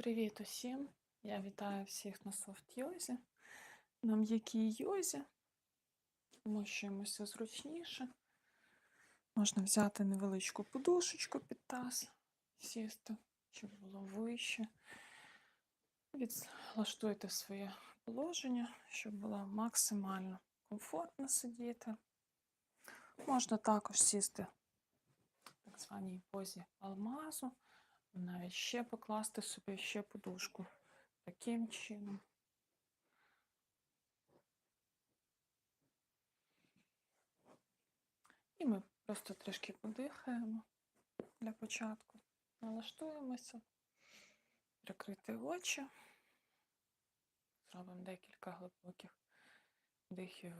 Привіт усім! Я вітаю всіх на софт-йозі, на м'якій йозі. Вмощуємося зручніше. Можна взяти невеличку подушечку під таз, сісти, щоб було вище. Відлаштуйте своє положення, щоб було максимально комфортно сидіти. Можна також сісти в так званій позі алмазу, навіть ще покласти собі ще подушку таким чином. І ми просто трішки подихаємо для початку. Налаштуємося, прикрити очі. Зробимо декілька глибоких вдихів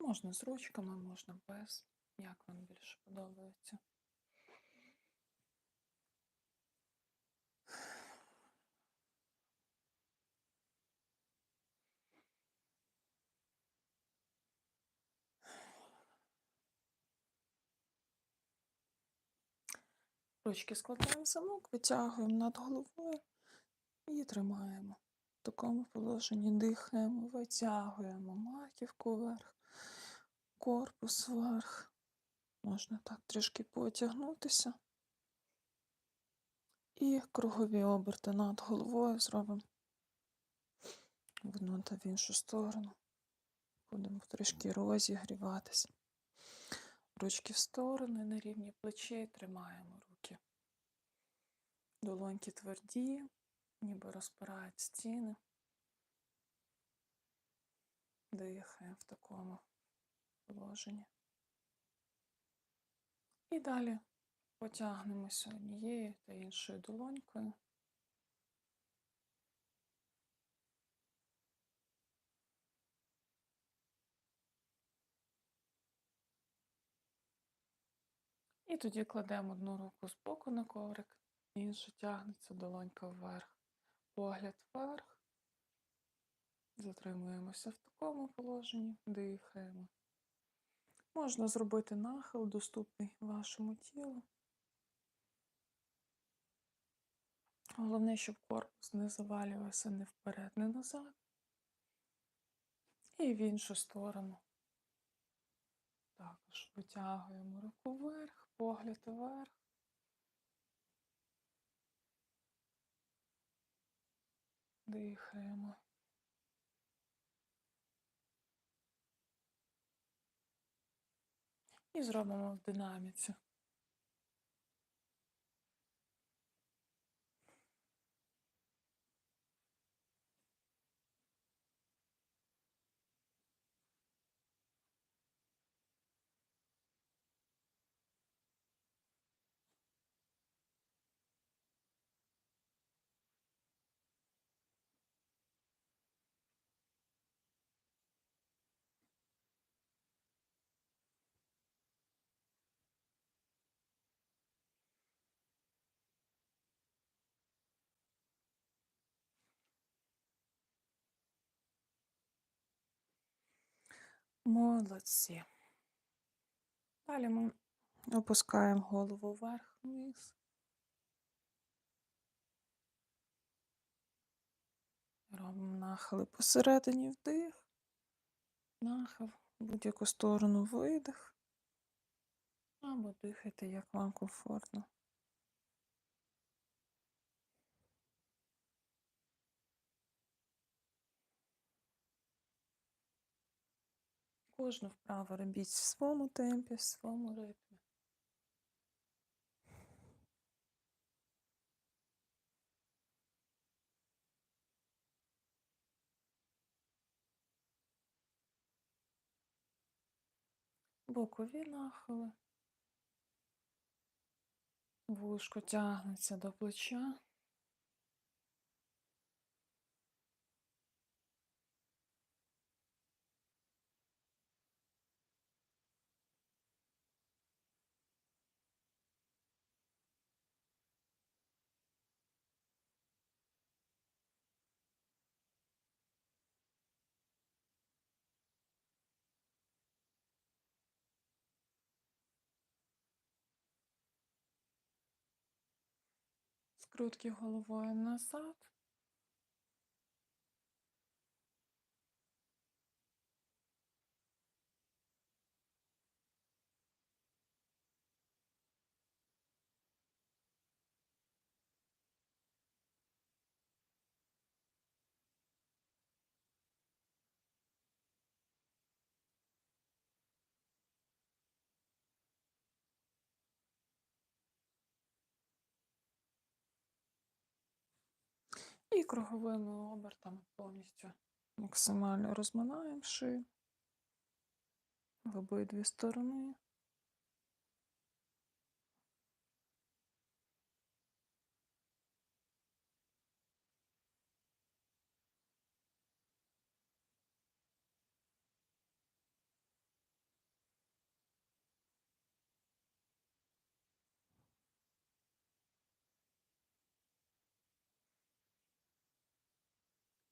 Можна з ручками, можна без, як вам більше подобається. Ручки складаємо замок, витягуємо над головою і тримаємо. В такому положенні дихаємо, витягуємо маківку вверх, корпус вверх. Можна так трішки потягнутися. І кругові оберти над головою зробимо в одну та в іншу сторону. Будемо трішки розігріватися. Ручки в сторони на рівні плечей тримаємо руки. Долоньки тверді, ніби розпирають стіни. Дихаємо в такому положенні. І далі потягнемося однією та іншою долонькою. І тоді кладемо одну руку з боку на коврик, інша тягнеться долонька вверх. Погляд вверх. Затримуємося в такому положенні, дихаємо. Можна зробити нахил, доступний вашому тілу. Головне, щоб корпус не завалювався не вперед, не назад. І в іншу сторону. Також витягуємо руку вверх, погляд вверх. Дихаємо. І зробимо в динаміці. Молодці. Далі ми опускаємо голову вверх вниз. Робимо нахили посередині вдих, нахил, будь-яку сторону видих. Або дихайте, як вам комфортно. Кожну вправу робіть в своєму темпі, в своєму ритмі. Бокові нахили. Вушко тягнеться до плеча. Скрутки головою назад. І круговими обертами повністю максимально розминаємо шию в обидві сторони.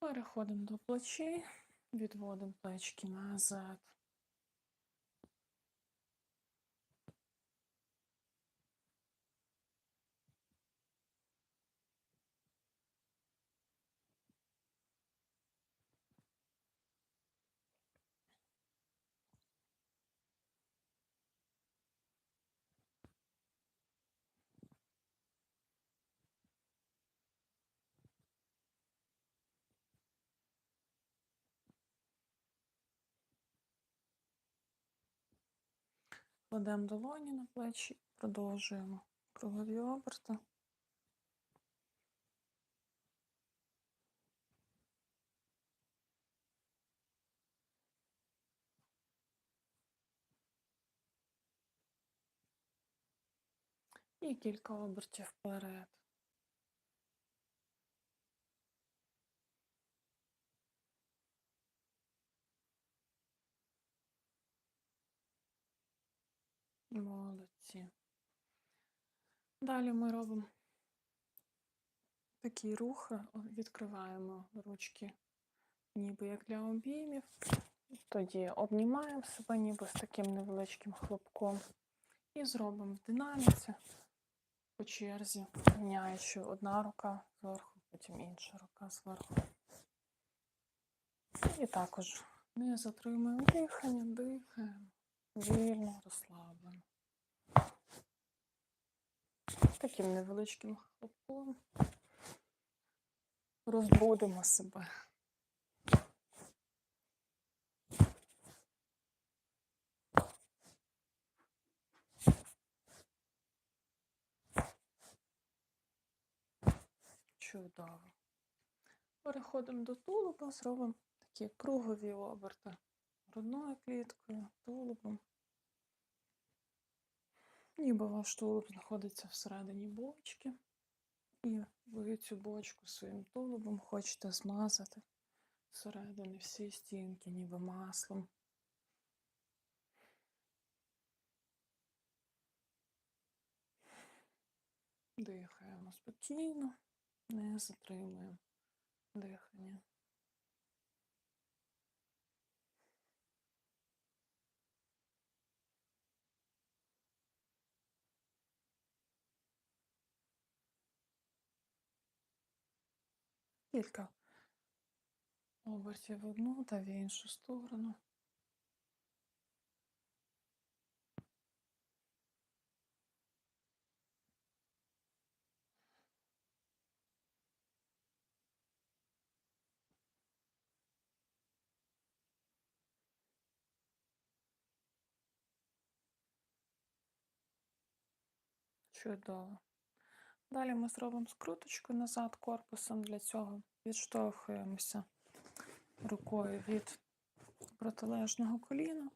Переходимо до плечей, відводимо плечки назад. Кладемо долоні на плечі, продовжуємо кругові оберти. І кілька обертів вперед. Молодці. Далі ми робимо такі рухи, відкриваємо ручки, ніби як для обіймів. Тоді обнімаємо себе ніби з таким невеличким хлопком. І зробимо в динаміці по черзі, міняючи одна рука зверху, потім інша рука зверху. І також не затримуємо дихання, дихаємо вільно, розслаблено. Таким невеличким хлопком розбудимо себе. Чудово. Переходимо до тулуба, зробимо такі кругові оберти грудною кліткою, тулубом. Ніби ваш тулуб знаходиться всередині бочки. І ви цю бочку своїм тулубом хочете змазати всередині всі стінки, ніби маслом. Дихаємо спокійно, не затримуємо дихання. Кілька обертів в одну та в іншу сторону. Чудово. Далі ми зробимо скруточку назад корпусом. Для цього відштовхуємося рукою від протилежного коліна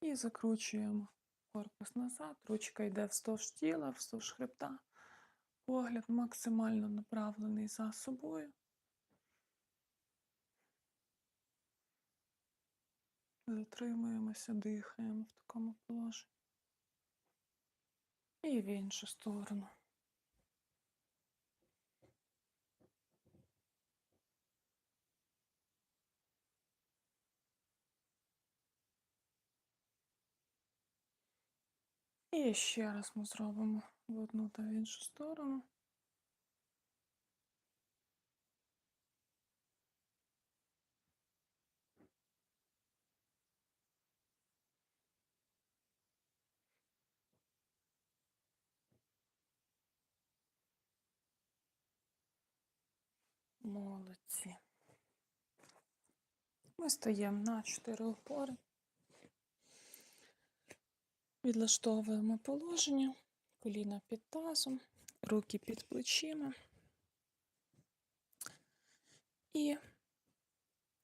і закручуємо корпус назад. Ручка йде вздовж тіла, вздовж хребта. Погляд максимально направлений за собою. Затримуємося, дихаємо в такому положенні. І в іншу сторону. І ще раз ми зробимо в одну та в іншу сторону. Молодці. Ми стоїмо на чотири опори. Відлаштовуємо положення, коліна під тазом, руки під плечима. І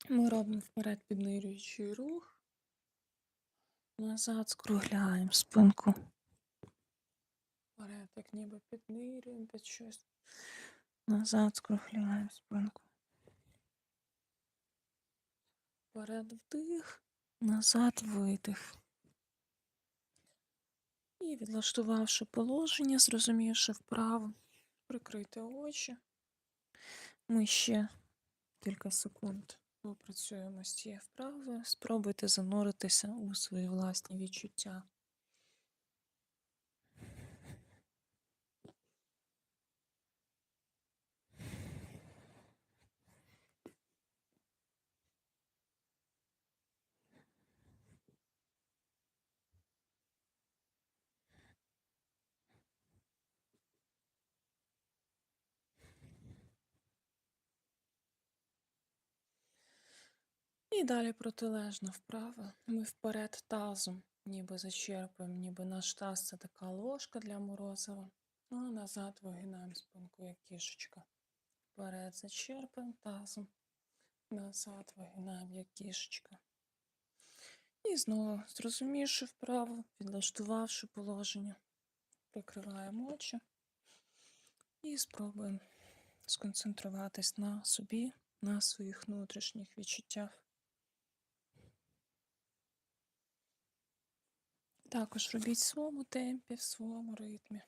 ми робимо вперед піднирюючий рух. Назад скругляємо спинку. Вперед, як ніби піднирюємо під щось. Назад скругляємо спинку. Вперед вдих, назад видих. І відлаштувавши положення, зрозумівши вправо, прикрийте очі. Ми ще кілька секунд попрацюємо з цією вправою. Спробуйте зануритися у свої власні відчуття. І далі протилежно вправо. Ми вперед тазом, ніби зачерпуємо, ніби наш таз це така ложка для морозива. А назад вигинаємо спинку, як кішечка. Вперед зачерпуємо тазом. Назад вигинаємо, як кішечка. І знову, зрозумівши вправо, підлаштувавши положення, прикриваємо очі і спробуємо сконцентруватись на собі, на своїх внутрішніх відчуттях. Також робіть в своєму темпі, в своєму ритмі.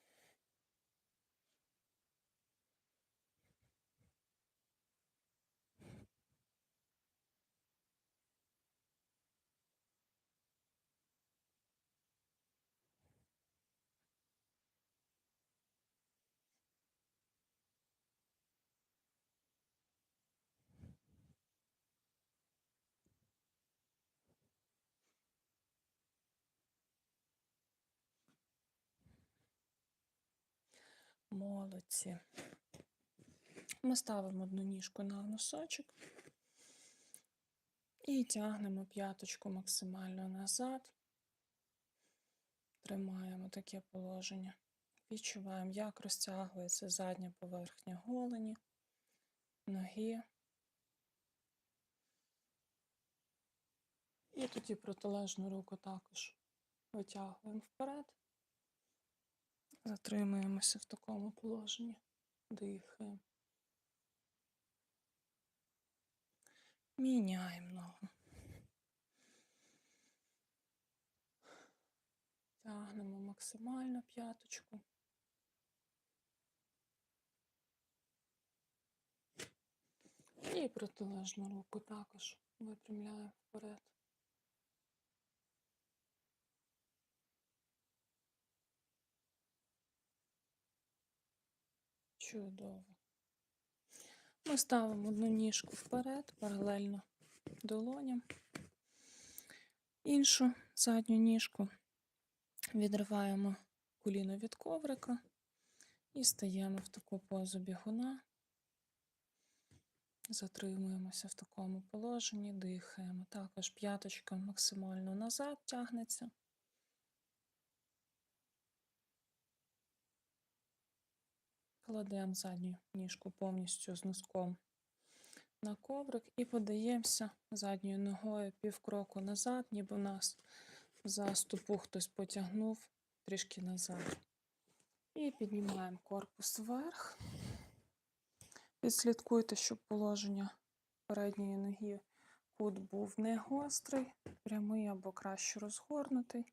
Молодці. Ми ставимо одну ніжку на носочок і тягнемо п'яточку максимально назад. Тримаємо таке положення. Відчуваємо, як розтягується задня поверхня голені, ноги. І тоді протилежну руку також витягуємо вперед. Затримуємося в такому положенні, дихаємо. Міняємо ногу. Тягнемо максимально п'яточку. І протилежну руку також випрямляємо вперед. Чудово. Ми ставимо одну ніжку вперед, паралельно долоням. Іншу задню ніжку відриваємо коліно від коврика і стаємо в таку позу бігуна. Затримуємося в такому положенні, дихаємо. Також п'яточка максимально назад тягнеться. Кладемо задню ніжку повністю з носком на коврик і подаємося задньою ногою півкроку назад, ніби у нас за стопу хтось потягнув трішки назад. І піднімаємо корпус вверх. Відслідкуйте, щоб положення передньої ноги кут був не гострий, прямий або краще розгорнутий.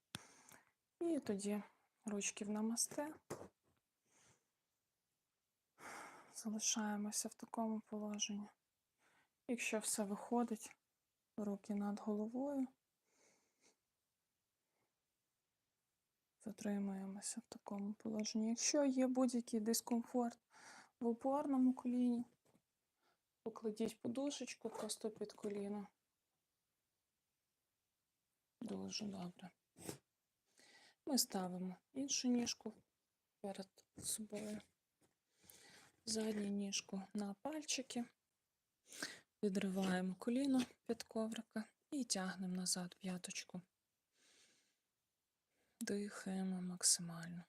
І тоді ручки в намасте. Залишаємося в такому положенні. Якщо все виходить, руки над головою, затримуємося в такому положенні. Якщо є будь-який дискомфорт в опорному коліні, покладіть подушечку просто під коліно. Дуже добре. Ми ставимо іншу ніжку перед собою задню ніжку на пальчики, Відриваємо коліно під коврика і тягнемо назад п'яточку. Дихаємо максимально.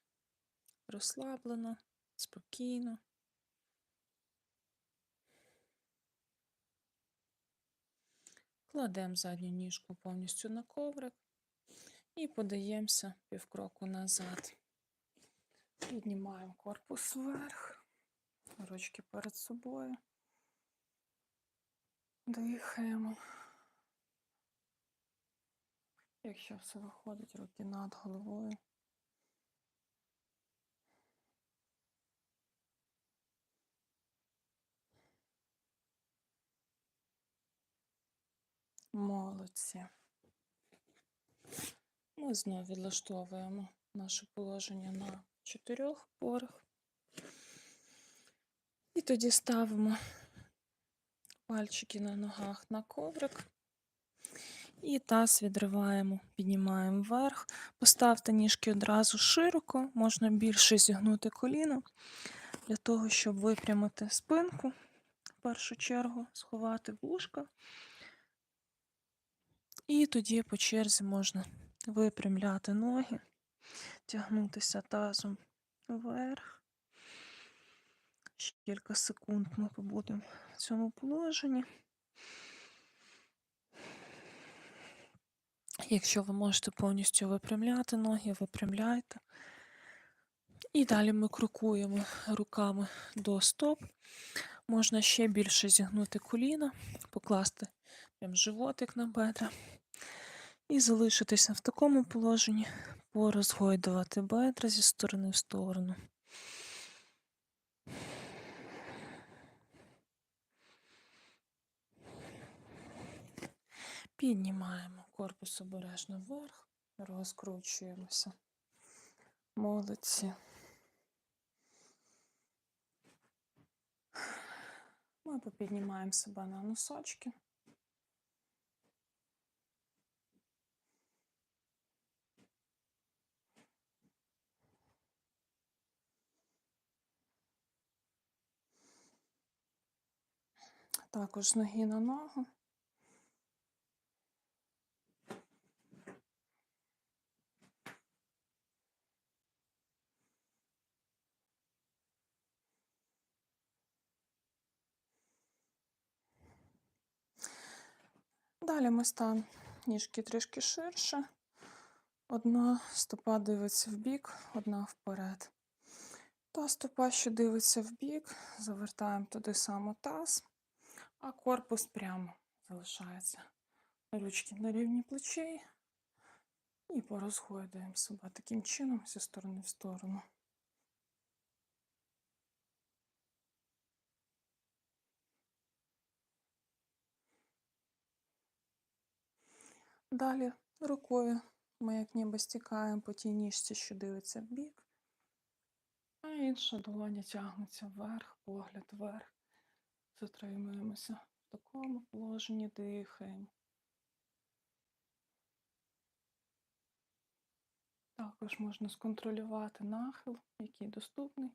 Розслаблено, спокійно. Кладемо задню ніжку повністю на коврик і подаємося півкроку назад. Піднімаємо корпус вверх, ручки перед собою. Дихаємо. Якщо все виходить, руки над головою. Молодці. Ми знову відлаштовуємо наше положення на чотирьох порах. І тоді ставимо пальчики на ногах на коврик. І таз відриваємо, піднімаємо вверх. Поставте ніжки одразу широко, можна більше зігнути коліно для того, щоб випрямити спинку. В першу чергу сховати вушка. І тоді по черзі можна випрямляти ноги, тягнутися тазом вверх. Ще кілька секунд ми побудемо в цьому положенні. Якщо ви можете повністю випрямляти ноги, випрямляйте. І далі ми крокуємо руками до стоп. Можна ще більше зігнути коліна, покласти прям животик на бедра. І залишитися в такому положенні, порозгойдувати бедра зі сторони в сторону. Піднімаємо корпус обережно вверх, розкручуємося. Молодці. Ми попіднімаємо себе на носочки. Також ноги на ногу. Далі ми ставимо ніжки трішки ширше. Одна стопа дивиться в бік, одна вперед. Та стопа, що дивиться в бік, завертаємо туди само таз, а корпус прямо залишається. Ручки на рівні плечей і порозгойдуємо себе таким чином зі сторони в сторону. Далі рукою ми як ніби стікаємо по тій ніжці, що дивиться в бік, а інша долоня тягнеться вверх, погляд вверх. Затримуємося в такому положенні, дихаємо. Також можна сконтролювати нахил, який доступний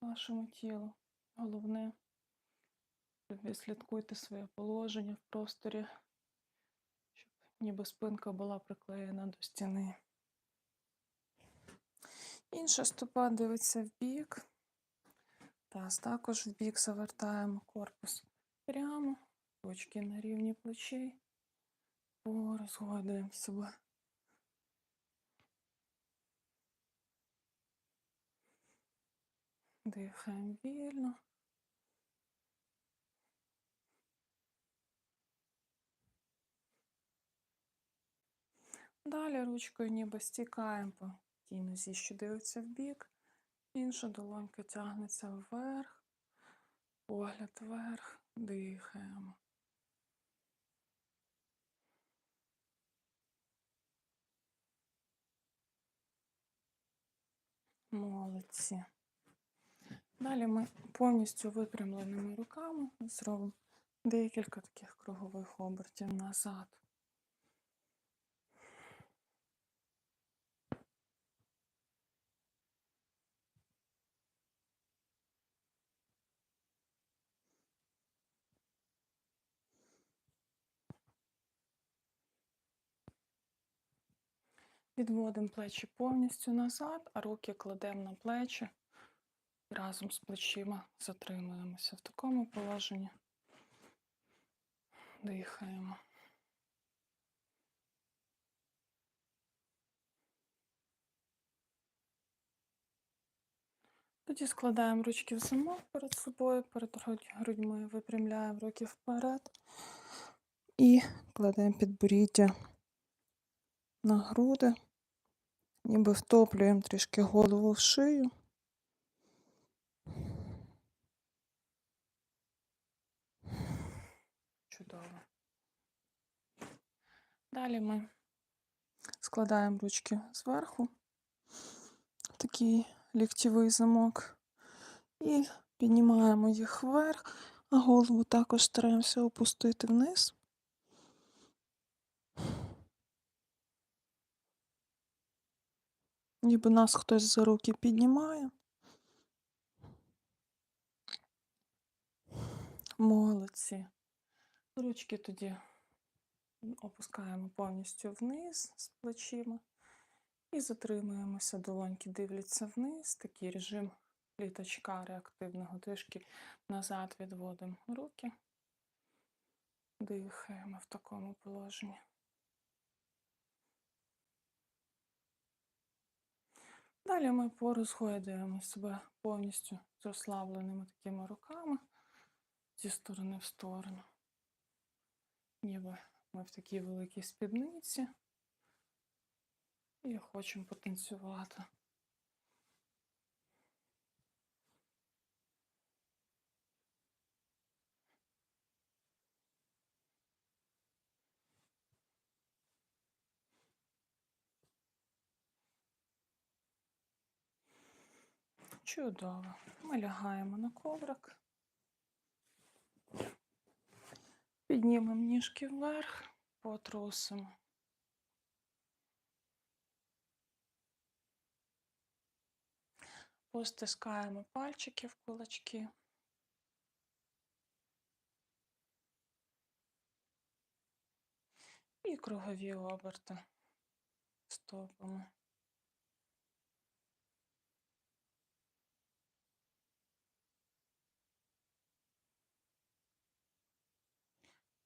вашому тілу. Головне, ви слідкуйте своє положення в просторі ніби спинка була приклеєна до стіни. Інша стопа дивиться в бік. Таз також в бік завертаємо корпус прямо, ручки на рівні плечей, порозгойдуємо себе. Дихаємо вільно. Далі ручкою ніби стікаємо по тій нозі, що дивиться в бік. Інша долонька тягнеться вверх, погляд вверх, дихаємо. Молодці. Далі ми повністю випрямленими руками зробимо декілька таких кругових обертів назад. Відводимо плечі повністю назад, а руки кладемо на плечі разом з плечима затримуємося в такому положенні. Дихаємо. Тоді складаємо ручки в замок перед собою, перед грудьми, випрямляємо руки вперед і кладемо підборіддя на груди, ніби втоплюємо трішки голову в шию. Чудово. Далі ми складаємо ручки зверху, в такий ліктєвий замок, і піднімаємо їх вверх, а голову також стараємося опустити вниз. Ніби нас хтось за руки піднімає. Молодці. Ручки тоді опускаємо повністю вниз з плечима і затримуємося, долоньки дивляться вниз, такий режим літачка реактивного, трішки назад відводимо руки, дихаємо в такому положенні. Далі ми порозгойдуємо себе повністю з розслабленими такими руками зі сторони в сторону. Ніби ми в такій великій спідниці і хочемо потанцювати. Чудово. Ми лягаємо на коврик. Піднімемо ніжки вверх, потрусимо. Постискаємо пальчики в кулачки. І кругові оберти стопами.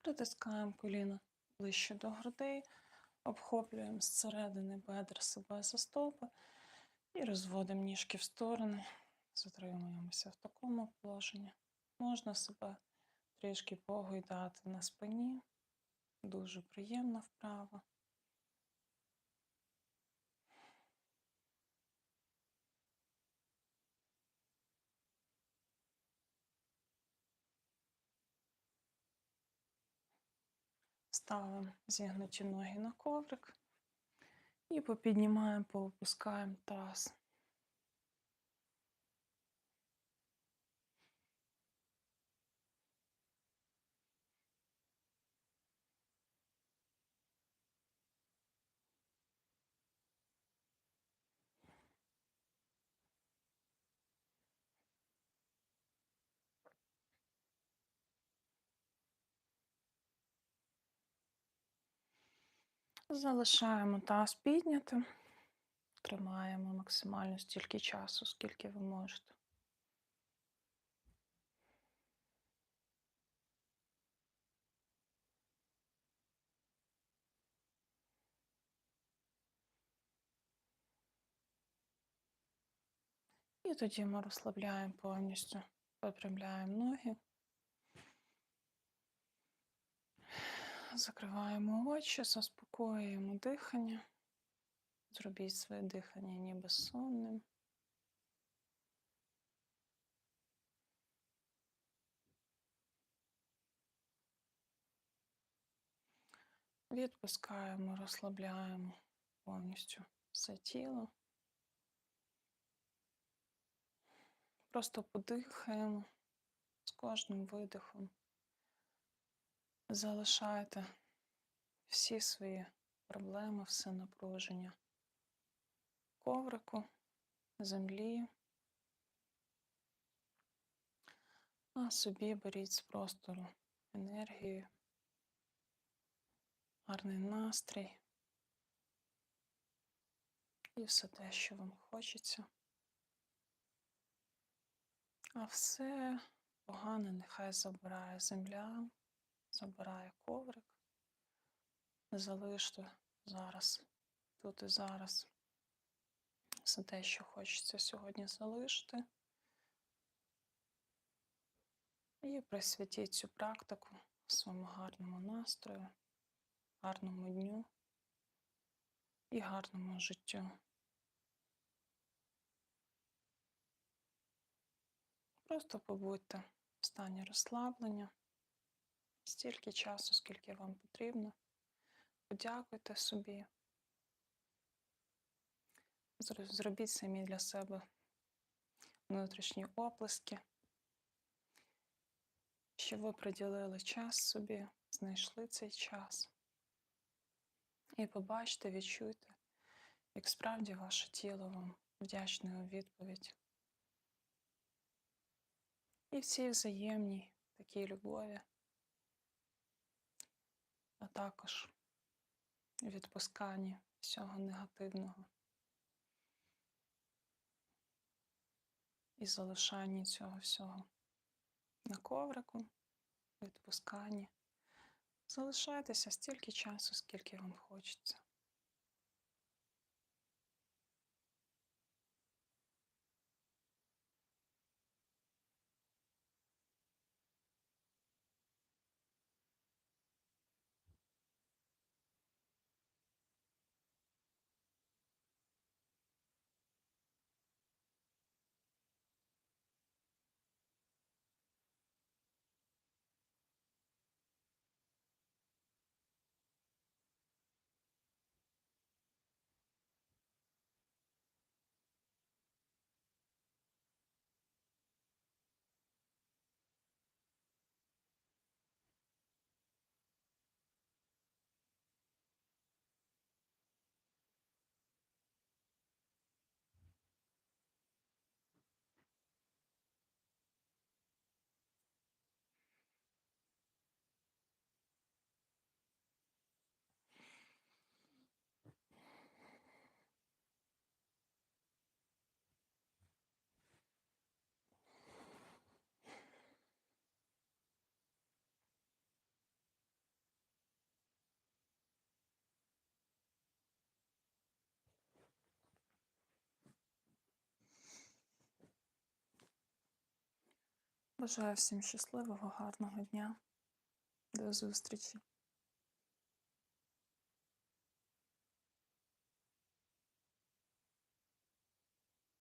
Притискаємо коліна ближче до грудей, обхоплюємо зсередини бедра себе за стопи і розводимо ніжки в сторони, затримуємося в такому положенні. Можна себе трішки погойдати на спині, дуже приємна вправа. Ставимо зігнуті ноги на коврик і попіднімаємо, поопускаємо таз. Залишаємо таз піднятим, тримаємо максимально стільки часу, скільки ви можете. І тоді ми розслабляємо повністю, випрямляємо ноги, закриваємо очі, заспокоюємо дихання. Зробіть своє дихання ніби сонним. Відпускаємо, розслабляємо повністю все тіло. Просто подихаємо з кожним видихом. Залишайте всі свої проблеми, все напруження коврику, землі, а собі беріть з простору енергію, гарний настрій. і все те, що вам хочеться. А все погане нехай забирає земля, забирає коврик. Залиште зараз, тут і зараз. Все те, що хочеться сьогодні залишити. І присвятіть цю практику своєму гарному настрою, гарному дню і гарному життю. Просто побудьте в стані розслаблення стільки часу, скільки вам потрібно. Подякуйте собі. Зробіть самі для себе внутрішні оплески, що ви приділили час собі, знайшли цей час. І побачте, відчуйте, як справді ваше тіло вам вдячне у відповідь. І в цій взаємній такій любові, а також відпусканні всього негативного і залишанні цього всього на коврику, відпусканні. Залишайтеся стільки часу, скільки вам хочеться. Бажаю всім щасливого, гарного дня. До зустрічі!